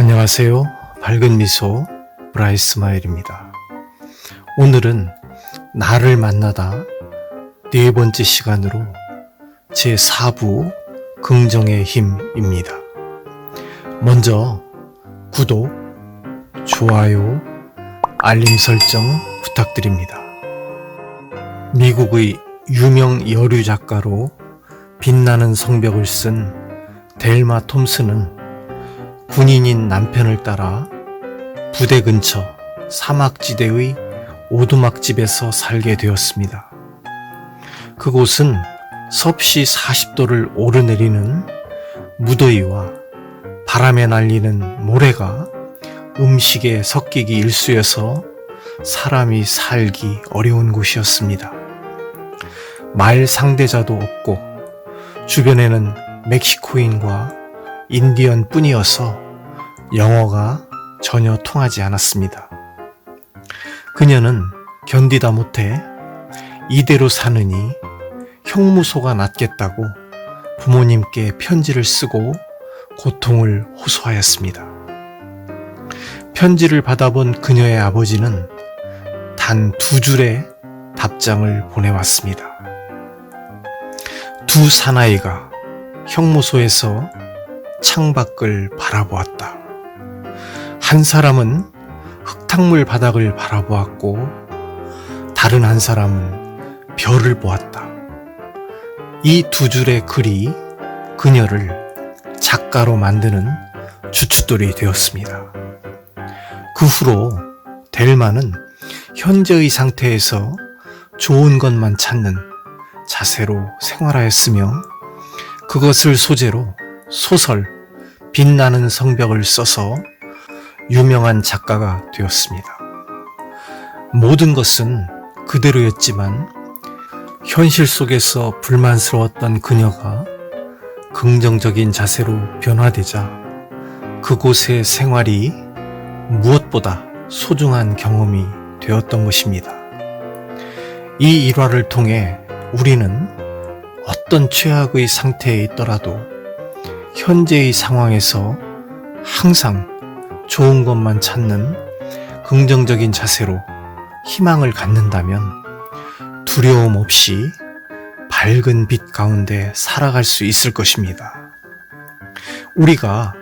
안녕하세요. 밝은 미소 브라이스 마일입니다. 오늘은 나를 만나다 네 번째 시간으로 제 4부 긍정의 힘입니다. 먼저 구독, 좋아요, 알림 설정 부탁드립니다. 미국의 유명 여류 작가로 빛나는 성벽을 쓴 델마 톰슨은 군인인 남편을 따라 부대 근처 사막지대의 오두막집에서 살게 되었습니다. 그곳은 섭씨 40도를 오르내리는 무더위와 바람에 날리는 모래가 음식에 섞이기 일쑤여서 사람이 살기 어려운 곳이었습니다. 말 상대자도 없고 주변에는 멕시코인과 인디언 뿐이어서 영어가 전혀 통하지 않았습니다. 그녀는 견디다 못해 이대로 사느니 형무소가 낫겠다고 부모님께 편지를 쓰고 고통을 호소하였습니다. 편지를 받아본 그녀의 아버지는 단 두 줄의 답장을 보내왔습니다. 두 사나이가 형무소에서 창밖을 바라보았다. 한 사람은 흙탕물 바닥을 바라보았고, 다른 한 사람은 별을 보았다. 이 두 줄의 글이 그녀를 작가로 만드는 주춧돌이 되었습니다. 그 후로 델마는 현재의 상태에서 좋은 것만 찾는 자세로 생활하였으며 그것을 소재로 소설 빛나는 성벽을 써서 유명한 작가가 되었습니다. 모든 것은 그대로였지만 현실 속에서 불만스러웠던 그녀가 긍정적인 자세로 변화되자 그곳의 생활이 무엇보다 소중한 경험이 되었던 것입니다. 이 일화를 통해 우리는 어떤 최악의 상태에 있더라도 현재의 상황에서 항상 좋은 것만 찾는 긍정적인 자세로 희망을 갖는다면 두려움 없이 밝은 빛 가운데 살아갈 수 있을 것입니다. 우리가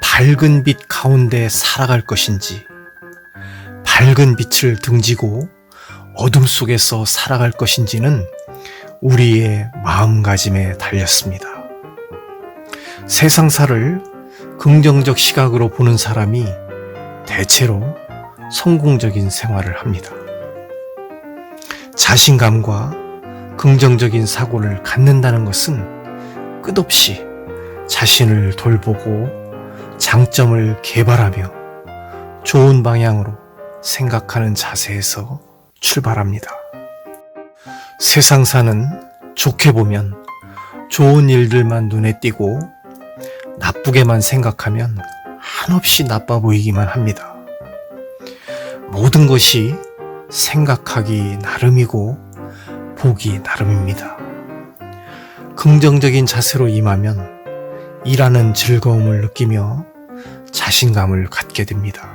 밝은 빛 가운데 살아갈 것인지, 밝은 빛을 등지고 어둠 속에서 살아갈 것인지는 우리의 마음가짐에 달렸습니다. 세상사를 긍정적 시각으로 보는 사람이 대체로 성공적인 생활을 합니다. 자신감과 긍정적인 사고를 갖는다는 것은 끝없이 자신을 돌보고 장점을 개발하며 좋은 방향으로 생각하는 자세에서 출발합니다. 세상사는 좋게 보면 좋은 일들만 눈에 띄고 나쁘게만 생각하면 한없이 나빠 보이기만 합니다. 모든 것이 생각하기 나름이고 보기 나름입니다. 긍정적인 자세로 임하면 일하는 즐거움을 느끼며 자신감을 갖게 됩니다.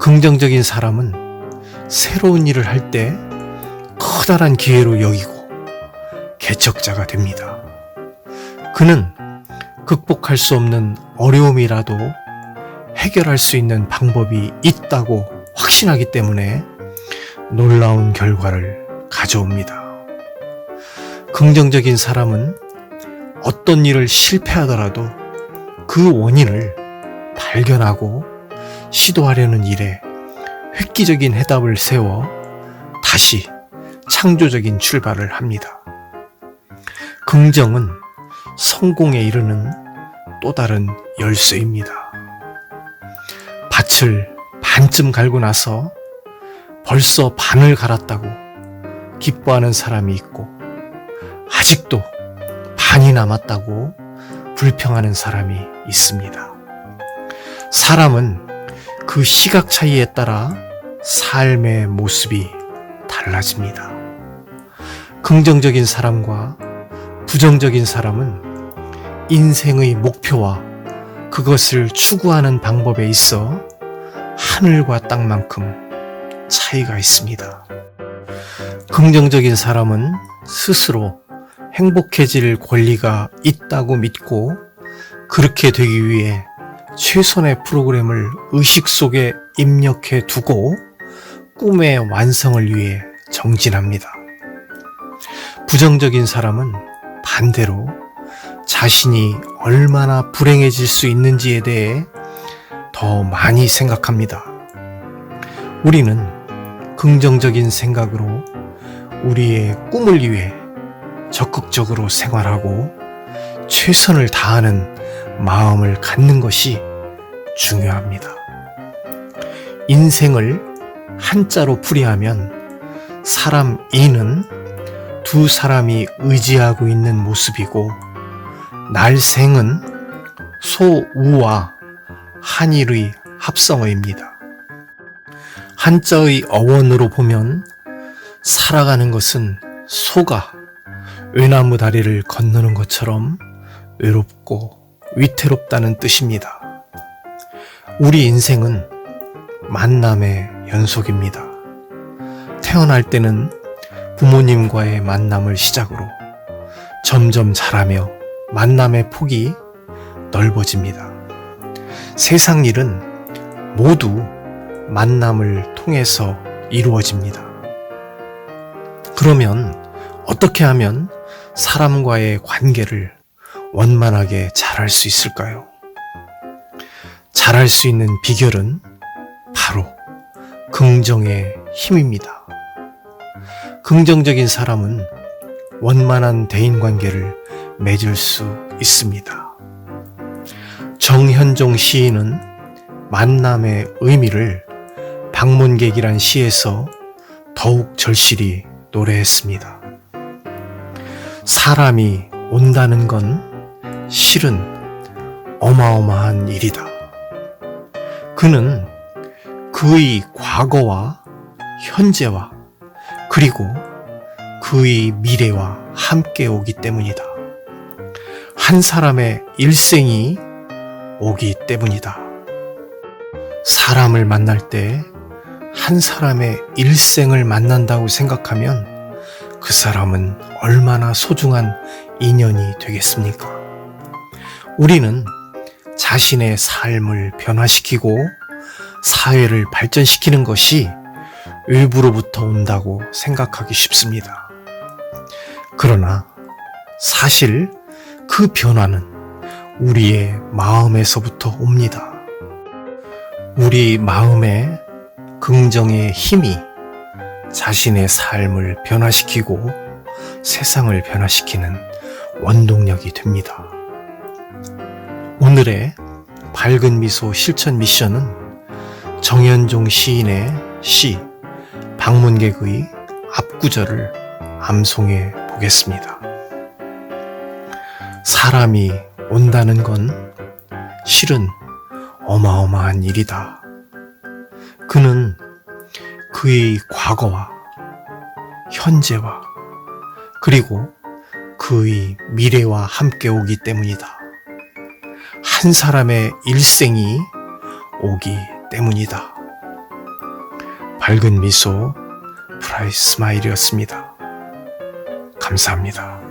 긍정적인 사람은 새로운 일을 할 때 커다란 기회로 여기고 개척자가 됩니다. 그는 극복할 수 없는 어려움이라도 해결할 수 있는 방법이 있다고 확신하기 때문에 놀라운 결과를 가져옵니다. 긍정적인 사람은 어떤 일을 실패하더라도 그 원인을 발견하고 시도하려는 일에 획기적인 해답을 세워 다시 창조적인 출발을 합니다. 긍정은 성공에 이르는 또 다른 열쇠입니다. 밭을 반쯤 갈고 나서 벌써 반을 갈았다고 기뻐하는 사람이 있고 아직도 반이 남았다고 불평하는 사람이 있습니다. 사람은 그 시각 차이에 따라 삶의 모습이 달라집니다. 긍정적인 사람과 부정적인 사람은 인생의 목표와 그것을 추구하는 방법에 있어 하늘과 땅만큼 차이가 있습니다. 긍정적인 사람은 스스로 행복해질 권리가 있다고 믿고 그렇게 되기 위해 최선의 프로그램을 의식 속에 입력해 두고 꿈의 완성을 위해 정진합니다. 부정적인 사람은 반대로 자신이 얼마나 불행해질 수 있는지에 대해 더 많이 생각합니다. 우리는 긍정적인 생각으로 우리의 꿈을 위해 적극적으로 생활하고 최선을 다하는 마음을 갖는 것이 중요합니다. 인생을 한자로 풀이하면 사람 이는 두 사람이 의지하고 있는 모습이고 날생은 소우와 한일의 합성어입니다. 한자의 어원으로 보면 살아가는 것은 소가 외나무 다리를 건너는 것처럼 외롭고 위태롭다는 뜻입니다. 우리 인생은 만남의 연속입니다. 태어날 때는 부모님과의 만남을 시작으로 점점 자라며 만남의 폭이 넓어집니다. 세상 일은 모두 만남을 통해서 이루어집니다. 그러면 어떻게 하면 사람과의 관계를 원만하게 잘할 수 있을까요? 잘할 수 있는 비결은 바로 긍정의 힘입니다. 긍정적인 사람은 원만한 대인 관계를 맺을 수 있습니다. 정현종 시인은 만남의 의미를 방문객이란 시에서 더욱 절실히 노래했습니다. 사람이 온다는 건 실은 어마어마한 일이다. 그는 그의 과거와 현재와 그리고 그의 미래와 함께 오기 때문이다. 한 사람의 일생이 오기 때문이다. 사람을 만날 때 한 사람의 일생을 만난다고 생각하면 그 사람은 얼마나 소중한 인연이 되겠습니까? 우리는 자신의 삶을 변화시키고 사회를 발전시키는 것이 외부로부터 온다고 생각하기 쉽습니다. 그러나 사실 그 변화는 우리의 마음에서부터 옵니다. 우리 마음에 긍정의 힘이 자신의 삶을 변화시키고 세상을 변화시키는 원동력이 됩니다. 오늘의 밝은 미소 실천 미션은 정현종 시인의 시 방문객의 앞구절을 암송해 보겠습니다. 사람이 온다는 건 실은 어마어마한 일이다. 그는 그의 과거와 현재와 그리고 그의 미래와 함께 오기 때문이다. 한 사람의 일생이 오기 때문이다. 밝은 미소, 브라이 스마일이었습니다. 감사합니다.